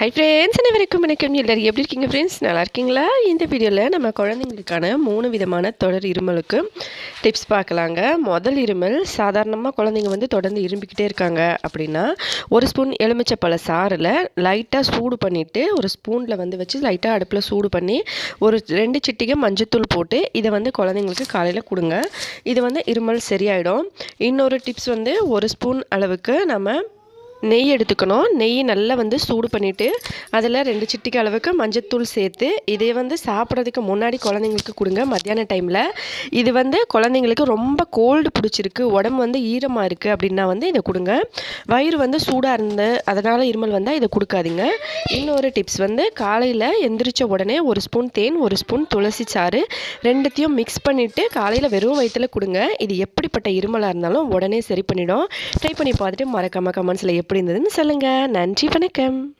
Hi friends அனைவருக்கும் வணக்கம். எல்லோரும் எப்படி இருக்கீங்க ஃப்ரெண்ட்ஸ் நல்லா இருக்கீங்களா? இந்த வீடியோவில் நம்ம குழந்தைங்களுக்கான மூணு விதமான தொடர் இருமலுக்கு டிப்ஸ் பார்க்கலாங்க. முதல் இருமல் சாதாரணமாக குழந்தைங்க வந்து தொடர்ந்து இரும்பிக்கிட்டே இருக்காங்க அப்படின்னா ஒரு ஸ்பூன் எலுமிச்சப்பழ சாறில் லைட்டாக சூடு பண்ணிவிட்டு ஒரு ஸ்பூனில் வந்து வச்சு லைட்டாக அடுப்பில் சூடு பண்ணி ஒரு ரெண்டு சிட்டிகை மஞ்சத்தூள் போட்டு இதை வந்து குழந்தைங்களுக்கு காலையில் கொடுங்க. இது வந்து இருமல் சரியாயிடும். இன்னொரு டிப்ஸ் வந்து ஒரு ஸ்பூன் அளவுக்கு நம்ம நெய் எடுத்துக்கணும். நெய் நல்லா வந்து சூடு பண்ணிவிட்டு அதில் ரெண்டு சிட்டிக்கு அளவுக்கு மஞ்சத்தூள் சேர்த்து இதை வந்து சாப்பிட்றதுக்கு முன்னாடி குழந்தைங்களுக்கு கொடுங்க மத்தியான டைமில் இது வந்து குழந்தைங்களுக்கு ரொம்ப கோல்டு பிடிச்சிருக்கு உடம்பு வந்து ஈரமாக இருக்குது அப்படின்னா வந்து இதை கொடுங்க. வயிறு வந்து சூடாக இருந்து அதனால் இருமல் வந்தால் இதை கொடுக்காதீங்க. இன்னொரு டிப்ஸ் வந்து காலையில் எந்திரிச்ச உடனே ஒரு ஸ்பூன் தேன் ஒரு ஸ்பூன் துளசி சாறு ரெண்டுத்தையும் மிக்ஸ் பண்ணிவிட்டு காலையில் வெறும் வயிற்றில் கொடுங்க. இது எப்படிப்பட்ட இருமலாக இருந்தாலும் உடனே சரி பண்ணிடும். ட்ரை பண்ணி பார்த்துட்டு மறக்காமல் கமெண்ட்ஸில் எப்படி இருந்ததுன்னு சொல்லுங்கள் நன்றி வணக்கம்.